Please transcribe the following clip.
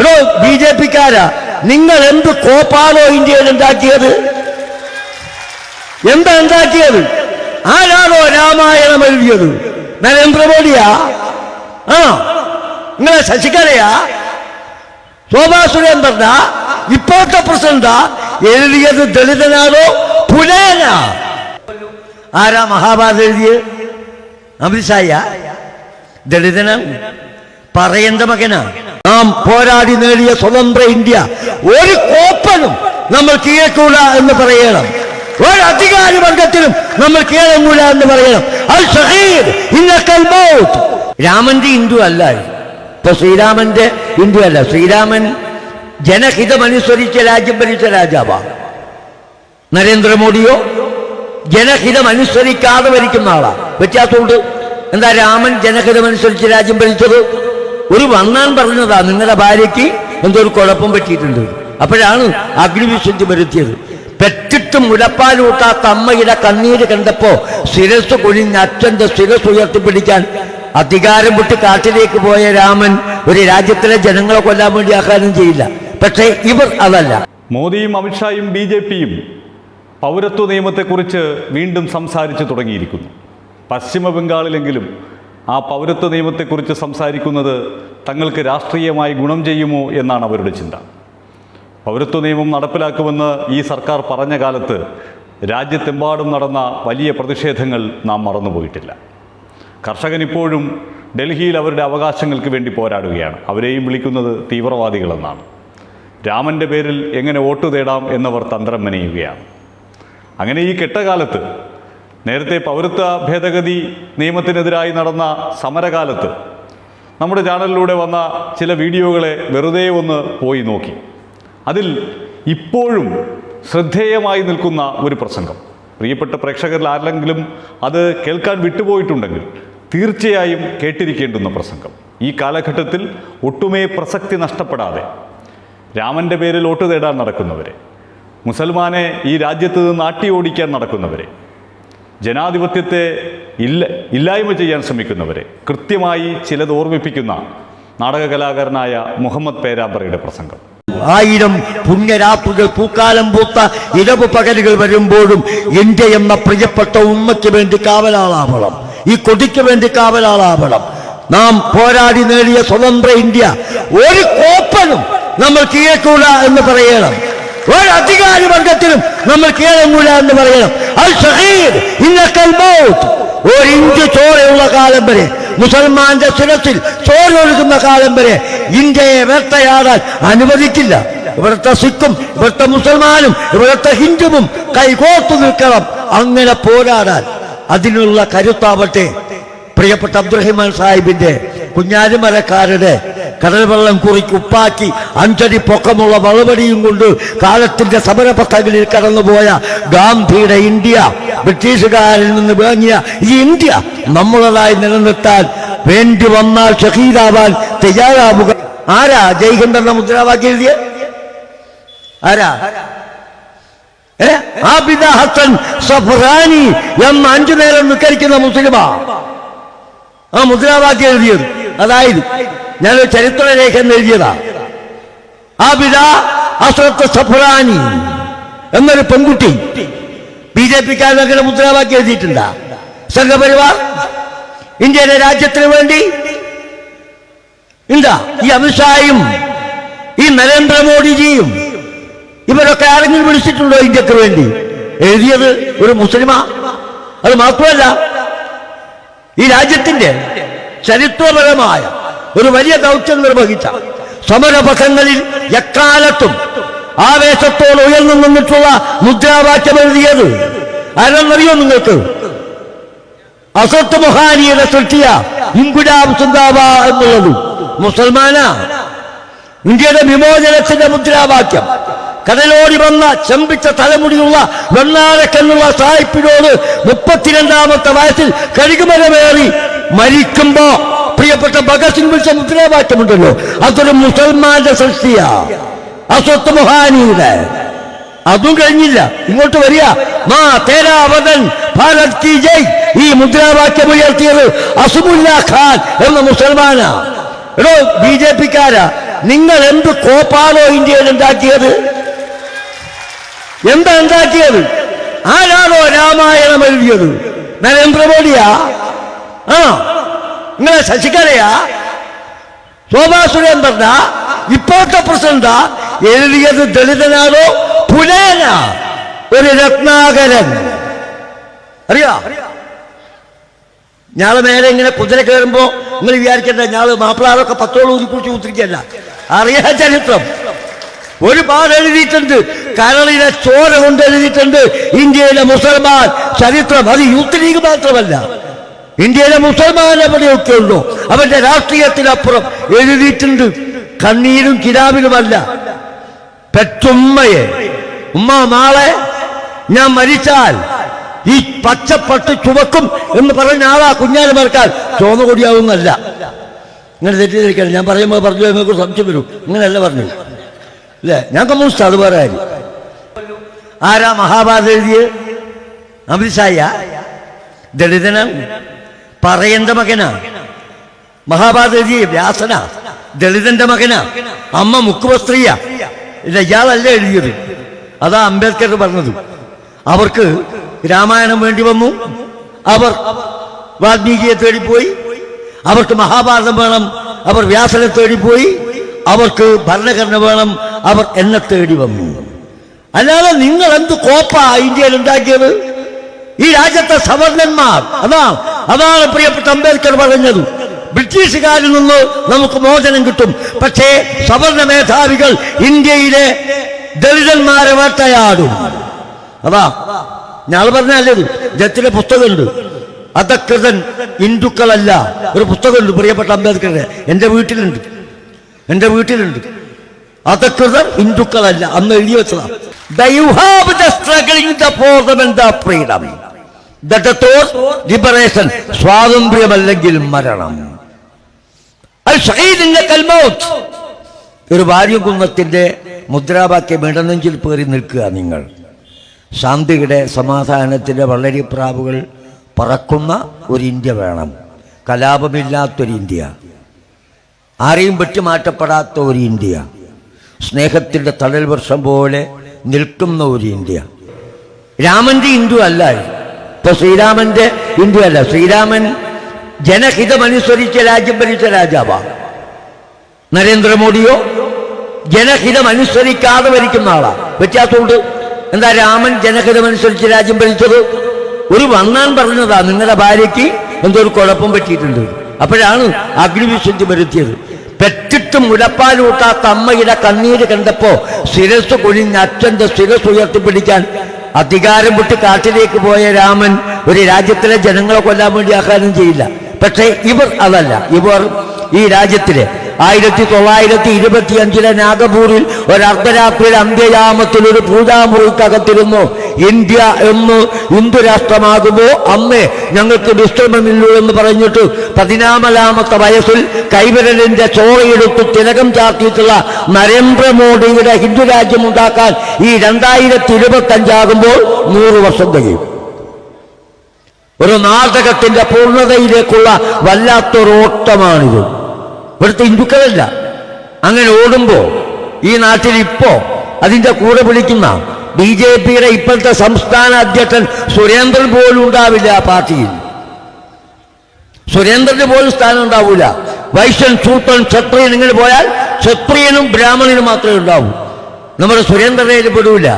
എടോ B J പിക്കാരാ. നിങ്ങൾ എന്ത് കോപ്പാണോ ഇന്ത്യയിൽ ഉണ്ടാക്കിയത്? എന്താ ഉണ്ടാക്കിയത്? ആരാണോ രാമായണം എഴുതിയത്? നരേന്ദ്രമോദിയാ? ആ നിങ്ങളെ ശശികലയാ? ശോഭാ സുരേന്ദ്രനാ? ഇപ്പോഴത്തെ പ്രസിഡന്റാ? എഴുതിയത് ദളിതനാണോ പുലേനാ ആരാ മഹാഭാരത എഴുതിയത് അമിത്ഷായ? ദളിതനാണ് പറയേണ്ട മകനാ? നാം പോരാടി നേടിയ സ്വതന്ത്ര ഇന്ത്യ. ഒരു കോപ്പനും നമ്മൾ കീഴക്കൂല എന്ന് പറയണം. ഒരു അധികാരി വർഗത്തിനും നമ്മൾ കീഴങ്ങൂല എന്ന് പറയണം. അൽ ഷഹീദ് രാമന്റെ ഹിന്ദു അല്ല ഇപ്പൊ ശ്രീരാമന്റെ ഹിന്ദു അല്ല. ശ്രീരാമൻ ജനഹിതമനുസരിച്ച രാജ്യം ഭരിച്ച രാജാവാ. നരേന്ദ്രമോദിയോ ജനഹിതം അനുസരിക്കാതെ ഭരിക്കുന്ന ആളാ. വ്യത്യാസമുണ്ട്. എന്താ രാമൻ ജനഹിതമനുസരിച്ച് രാജ്യം ഭരിച്ചത്? ഒരു വന്നാൻ പറഞ്ഞതാ നിങ്ങളുടെ ഭാര്യയ്ക്ക് എന്തോ ഒരു കുഴപ്പം പറ്റിയിട്ടുണ്ട്. അപ്പോഴാണ് അഗ്നിവിശുദ്ധി വരുത്തിയത്. പെറ്റിട്ട് മുലപ്പാലൂട്ടാത്ത അമ്മയുടെ കണ്ണീര് കണ്ടപ്പോ ശിരസ് കുഴിഞ്ഞ് അച്ഛന്റെ ശിരസ് ഉയർത്തിപ്പിടിക്കാൻ അധികാരം വിട്ട് കാട്ടിലേക്ക് പോയ രാമൻ ഒരു രാജ്യത്തിലെ ജനങ്ങളെ കൊല്ലാൻ വേണ്ടി ആഹ്വാനം ചെയ്യില്ല. പക്ഷേ ഇവർ അതല്ല. മോദിയും അമിത്ഷായും ബി ജെ പിയും പൗരത്വ നിയമത്തെക്കുറിച്ച് വീണ്ടും സംസാരിച്ചു തുടങ്ങിയിരിക്കുന്നു. പശ്ചിമ ബംഗാളിലെങ്കിലും ആ പൗരത്വ നിയമത്തെക്കുറിച്ച് സംസാരിക്കുന്നത് തങ്ങൾക്ക് രാഷ്ട്രീയമായി ഗുണം ചെയ്യുമോ എന്നാണ് അവരുടെ ചിന്ത. പൗരത്വ നിയമം നടപ്പിലാക്കുമെന്ന് ഈ സർക്കാർ പറഞ്ഞ കാലത്ത് രാജ്യത്തെമ്പാടും നടന്ന വലിയ പ്രതിഷേധങ്ങൾ നാം മറന്നുപോയിട്ടില്ല. കർഷകൻ ഇപ്പോഴും ഡൽഹിയിൽ അവരുടെ അവകാശങ്ങൾക്ക് വേണ്ടി പോരാടുകയാണ്. അവരെയും വിളിക്കുന്നത് തീവ്രവാദികളെന്നാണ്. രാമന്റെ പേരിൽ എങ്ങനെ വോട്ട് തേടാം എന്നവർ തന്ത്രം മെനയുകയാണ്. അങ്ങനെ ഈ കെട്ടകാലത്ത് നേരത്തെ പൗരത്വ ഭേദഗതി നിയമത്തിനെതിരായി നടന്ന സമരകാലത്ത് നമ്മുടെ ചാനലിലൂടെ വന്ന ചില വീഡിയോകളെ വെറുതെ ഒന്ന് പോയി നോക്കി. അതിൽ ഇപ്പോഴും ശ്രദ്ധേയമായി നിൽക്കുന്ന ഒരു പ്രസംഗം. പ്രിയപ്പെട്ട പ്രേക്ഷകരിൽ ആരെങ്കിലും അത് കേൾക്കാൻ വിട്ടുപോയിട്ടുണ്ടെങ്കിൽ തീർച്ചയായും കേട്ടിരിക്കേണ്ടുന്ന പ്രസംഗം. ഈ കാലഘട്ടത്തിൽ ഒട്ടുമേ പ്രസക്തി നഷ്ടപ്പെടാതെ രാമന്റെ പേരിൽ വോട്ട് തേടാൻ നടക്കുന്നവരെ മുസൽമാനെ ഈ രാജ്യത്ത് നിന്ന് നാട്ടി ഓടിക്കാൻ നടക്കുന്നവരെ ജനാധിപത്യത്തെ ഇല്ല ഇല്ലായ്മ ചെയ്യാൻ ശ്രമിക്കുന്നവരെ കൃത്യമായി ചിലത് ഓർമ്മിപ്പിക്കുന്ന നാടക കലാകാരനായ മുഹമ്മദ് പേരാമ്പറയുടെ പ്രസംഗം. ആയിരം പുണ്യരാപ്പുകൾ പൂക്കാലം പൂത്ത ഇരവ് പകലുകൾ വരുമ്പോഴും ഇന്ത്യ എന്ന പ്രിയപ്പെട്ട ഉമ്മയ്ക്ക് വേണ്ടി കാവലാളാവണം. ഈ കൊടിക്ക് വേണ്ടി കാവലാളാവണം. നാം പോരാടി നേടിയ സ്വതന്ത്ര ഇന്ത്യ. ഒരു കോപ്പനും നമ്മൾ കീഴക്കൂല എന്ന് പറയണം. ഒരു അധികാരി വർഗത്തിലും നമ്മൾ കീഴങ്ങൂല എന്ന് പറയണം. അൽ ഷഹീദ് ഇന്നക്കൽ മൗത്ത്. ഒരു ഇഞ്ച് ചോരയുള്ള കാലം വരെ മുസൽമാന്റെ ശിരസിൽ ചോരൊഴുകുന്ന കാലം വരെ ഇന്ത്യയെ വേട്ടയാടാൻ അനുവദിക്കില്ല. ഇവിടുത്തെ സിഖും ഇവിടുത്തെ മുസൽമാനും ഇവിടുത്തെ ഹിന്ദുവും കൈകോർത്തു നിൽക്കണം. അങ്ങനെ പോരാടാൻ അതിനുള്ള കരുത്താവട്ടെ. പ്രിയപ്പെട്ട അബ്ദുറഹിമാൻ സാഹിബിന്റെ കുഞ്ഞാലിമരക്കാരുടെ കടൽ കുറിക്കുപ്പാക്കി കുറിക്ക് അഞ്ചടി പൊക്കമുള്ള വളവടിയും കൊണ്ട് കാലത്തിന്റെ സമരപഥങ്ങളിൽ കടന്നുപോയ ഗാന്ധിയുടെ ഇന്ത്യ ബ്രിട്ടീഷുകാരിൽ നിന്ന് വാങ്ങിയ ഈ ഇന്ത്യ നമ്മളതായി നിലനിർത്താൻ വേണ്ടി വന്നാൽ ഷഹീദാവാൻ തയ്യാറാവുക. ആരാ ജയ്ഹിന്ദ് എന്ന മുദ്രാവാക്യം എഴുതിയ? ആരാ? ആബിദ ഹസൻ എന്ന അഞ്ചു നേരം നിക്കരിക്കുന്ന മുസ്ലിമാ. ആ മുദ്രാവാക്യം എഴുതിയത്. അതായത് ഞാനൊരു ചരിത്രരേഖ എഴുതിയതാ. ആബിദ ഹസരത്ത് സഫറാനി എന്നൊരു പെൺകുട്ടി ബി ജെ പിക്കാരൻ അങ്ങനെ മുദ്രാവാക്യം എഴുതിയിട്ടുണ്ടാ. സംഘപരിവാർ ഇന്ത്യയിലെ രാജ്യത്തിന് വേണ്ടി. എന്താ? ഈ അമിത്ഷായും ഈ നരേന്ദ്രമോദിജിയും ഇവരൊക്കെ ആരെങ്കിലും വിളിച്ചിട്ടുണ്ടോ ഇന്ത്യയ്ക്ക് വേണ്ടി? എഴുതിയത് ഒരു മുസ്ലിമ. അത് മാത്രമല്ല ഈ രാജ്യത്തിന്റെ ചരിത്രപരമായ ഒരു വലിയ ദൗത്യം നിർവഹിച്ച സമരപഥങ്ങളിൽ എക്കാലത്തും ആവേശത്തോട് ഉയർന്നു നിന്നിട്ടുള്ള മുദ്രാവാക്യം എഴുതിയത് ആരെന്നറിയോ നിങ്ങൾക്ക്? അസത്ത് മൊഹാനിയുടെ സൃഷ്ടിയ ഇൻകുലാബ് സുന്ദാബ എന്നുള്ളത് മുസൽമാന. ഇന്ത്യയുടെ വിമോചനത്തിന്റെ മുദ്രാവാക്യം. കടലോടി വന്ന ചെമ്പിച്ച തലമുടിയുള്ള വെണ്ണാരക്കെന്നുള്ള സായിപ്പിനോട് മുപ്പത്തിരണ്ടാമത്തെ വയസ്സിൽ കഴുകുമരമേറി മരിക്കുമ്പോ പ്രിയപ്പെട്ട ഭഗത് സിംഗ് വിളിച്ച മുദ്രാവാക്യമുണ്ടല്ലോ. അതൊരു മുസൽമാന്റെ സൃഷ്ടിയാ. അസ്വത്ത് മൊഹാനിയുടെ. അതും കഴിഞ്ഞില്ല. ഇങ്ങോട്ട് വരിക. മാ തേരാവതൻ ഭാരത് കി ജയ്. ഈ മുദ്രാവാക്യം ഉയർത്തിയത് അസുമുല്ല ഖാൻ എന്ന മുസൽമാനാ. എടോ ബി ജെ പിക്കാരാ. നിങ്ങൾ എന്ത് കോപ്പാണോ ഇന്ത്യയിൽ ഉണ്ടാക്കിയത്? എന്താ ഉണ്ടാക്കിയത്? ആരാണോ രാമായണം എഴുതിയത്? നരേന്ദ്രമോദിയാ? ആ. നിങ്ങളെ ശശികലയാ? ശോഭാ സുരേന്ദ്രനാ? ഇപ്പോഴത്തെ പ്രസിഡന്റാ? എഴുതിയത് ദളിതനാണോ? പുലേന ഒരു രത്നാകരൻ. അറിയാ? ഞാൾ നേരെ ഇങ്ങനെ കുതിര കയറുമ്പോ നിങ്ങൾ വിചാരിക്കണ്ട ഞാൾ മാപ്പിളാറൊക്കെ പത്തോളം ഊതിക്കുറിച്ച് കുത്തിരിക്കല്ല അറിയാ ചരിത്രം. ഒരുപാട് എഴുതിയിട്ടുണ്ട്. കരളിലെ ചോര കൊണ്ട് എഴുതിയിട്ടുണ്ട്. ഇന്ത്യയിലെ മുസൽമാൻ ചരിത്രം. അത് യൂത്ത് ലീഗ് മാത്രമല്ല. ഇന്ത്യയിലെ മുസൽമാൻ എവിടെയൊക്കെ ഉണ്ടോ അവന്റെ രാഷ്ട്രീയത്തിനപ്പുറം എഴുതിയിട്ടുണ്ട്. കണ്ണീരും കിതാബിലുമല്ല. പെറ്റുമ്മയെ. ഉമ്മ നാളെ ഞാൻ മരിച്ചാൽ ഈ പച്ചപ്പട്ട് ചുവക്കും എന്ന് പറഞ്ഞ ആളാ കുഞ്ഞാലിമറക്കാൻ ചോന്ന ചോന്നുകൂടിയാവുന്നല്ല ഇങ്ങനെ തെറ്റിദ്ധരിക്കണം ഞാൻ പറയുമ്പോൾ പറഞ്ഞു നിങ്ങൾക്ക് സംശയം വരും. ഇങ്ങനെയല്ല പറഞ്ഞു. അല്ലേ ഞാൻ കമ്മ്യൂണിസ്റ്റ് അത് വേറെ ആര് ആരാ മഹാഭാരത എഴുതിയത്? അമിത്ഷായ ദളിതനാണ് പറയന്റെ മകനാ. മഹാഭാരതജി വ്യാസന. ദളിതന്റെ മകനാ. അമ്മ മുക്കുവസ്ത്രീയ. ഇല്ല ഇയാളല്ല എഴുതിയത്? അതാ അംബേദ്കർ പറഞ്ഞത്. അവർക്ക് രാമായണം വേണ്ടി വന്നു. അവർ വാൽമീകിയെ തേടിപ്പോയി. അവർക്ക് മഹാഭാരതം വേണം. അവർ വ്യാസനെ തേടിപ്പോയി. അവർക്ക് ഭരണഘടന വേണം. അവർ എന്നെ തേടി വന്നു. അല്ലാതെ നിങ്ങൾ എന്ത് കോപ്പ ഇന്ത്യയിൽ ഉണ്ടാക്കിയത്? ഈ രാജ്യത്തെ സവർണന്മാർ അതാ അതാണ് പ്രിയപ്പെട്ട അംബേദ്കർ പറഞ്ഞത്. ബ്രിട്ടീഷുകാരിൽ നിന്ന് നമുക്ക് മോചനം കിട്ടും. പക്ഷേ സവർണ മേധാവികൾ ഇന്ത്യയിലെ ദളിതന്മാരെ വേട്ടയാടും അതാ ഞാൻ പറഞ്ഞല്ലേ ജത്തിലെ പുസ്തകമുണ്ട്. അധകൃതൻ ഹിന്ദുക്കളല്ല. ഒരു പുസ്തകമുണ്ട് പ്രിയപ്പെട്ട അംബേദ്കറുടെ എന്റെ വീട്ടിലുണ്ട്. എന്റെ വീട്ടിലുണ്ട്. അധകൃതർ ഹിന്ദുക്കളല്ല. അന്ന് എഴുതി വെച്ചതാ You have the struggling the them and the freedom. That the thought liberation സ്വാതന്ത്ര്യമല്ലെങ്കിൽ മരണം ഒരു വാര്യകുന്നത്തിന്റെ മുദ്രാവാക്യം ഇടനെഞ്ചിൽ പേറി നിൽക്കുക നിങ്ങൾ. ശാന്തിയുടെ സമാധാനത്തിന്റെ വളരിപ്രാവുകൾ പറക്കുന്ന ഒരു ഇന്ത്യ വേണം. കലാപമില്ലാത്തൊരു ഇന്ത്യ. ആരെയും വെട്ടിമാറ്റപ്പെടാത്ത ഒരു ഇന്ത്യ. സ്നേഹത്തിന്റെ തടൽ വർഷം പോലെ നിൽക്കുന്ന ഒരു ഇന്ത്യ. രാമന്റെ ഹിന്ദു അല്ല ഇപ്പൊ ശ്രീരാമന്റെ ഹിന്ദു അല്ല. ശ്രീരാമൻ ജനഹിതമനുസരിച്ച രാജ്യം ഭരിച്ച രാജാവാ. നരേന്ദ്രമോദിയോ? ജനഹിതമനുസരിക്കാതെ ഭരിക്കുന്ന ആളാ. വ്യത്യാസമുണ്ട്. എന്താ രാമൻ ജനഹിതമനുസരിച്ച് രാജ്യം ഭരിച്ചത്? ഒരു വണ്ണാൻ പറഞ്ഞതാ നിങ്ങളുടെ ഭാര്യയ്ക്ക് എന്തോ ഒരു കുഴപ്പം പറ്റിയിട്ടുണ്ട്. അപ്പോഴാണ് അഗ്നിവിശുദ്ധി വരുത്തിയത്. പെറ്റിട്ട് മുലപ്പാലൂട്ടാത്ത അമ്മയുടെ കണ്ണീര് കണ്ടപ്പോ ശിരസ് കുഴിഞ്ഞ് അച്ഛന്റെ ശിരസ് ഉയർത്തിപ്പിടിക്കാൻ അധികാരം വിട്ട് കാട്ടിലേക്ക് പോയ രാമൻ ഒരു രാജ്യത്തിലെ ജനങ്ങളെ കൊല്ലാൻ വേണ്ടി ആഹ്വാനം ചെയ്യില്ല. പക്ഷേ ഇവർ അതല്ല. ഇവർ ഈ രാജ്യത്തിലെ ആയിരത്തി തൊള്ളായിരത്തി ഇരുപത്തിയഞ്ചിലെ നാഗപൂരിൽ ഒരു അർദ്ധരാത്രിയുടെ അന്ത്യയാമത്തിൽ ഒരു പൂജാമുറിക്കകത്തിരുന്നു. ഇന്ത്യ എന്ന് ഹിന്ദു രാഷ്ട്രമാകുമോ? അന്നേ ഞങ്ങൾക്ക് വിശ്രമമില്ലു എന്ന് പറഞ്ഞിട്ട് പതിനാമലാമത്തെ വയസ്സിൽ കൈവിരലിന്റെ ചോറയെടുത്ത് തിലകം ചാർത്തിയിട്ടുള്ള നരേന്ദ്രമോദിയുടെ ഹിന്ദു രാജ്യം ഉണ്ടാക്കാൻ ഈ രണ്ടായിരത്തി ഇരുപത്തി അഞ്ചാകുമ്പോൾ നൂറ് വർഷം കഴിയും. ഒരു നാടകത്തിന്റെ പൂർണതയിലേക്കുള്ള വല്ലാത്തൊരു ഓട്ടമാണിത് ഇവിടുത്തെ ഹിന്ദുക്കളല്ല. അങ്ങനെ ഓടുമ്പോൾ ഈ നാട്ടിൽ ഇപ്പോ അതിന്റെ കൂടെ വിളിക്കുന്ന ബി ജെ പിയുടെ ഇപ്പോഴത്തെ സംസ്ഥാന അധ്യക്ഷൻ സുരേന്ദ്രൻ പോലും ഉണ്ടാവില്ല ആ പാർട്ടിയിൽ. സുരേന്ദ്രന് പോലും സ്ഥാനം ഉണ്ടാവില്ല വൈശ്യൻ സൂത്രൻ ക്ഷത്രിയൻ ഇങ്ങനെ പോയാൽ ക്ഷത്രിയനും ബ്രാഹ്മണനും മാത്രമേ ഉണ്ടാവൂ. നമ്മുടെ സുരേന്ദ്രനെ പെടൂല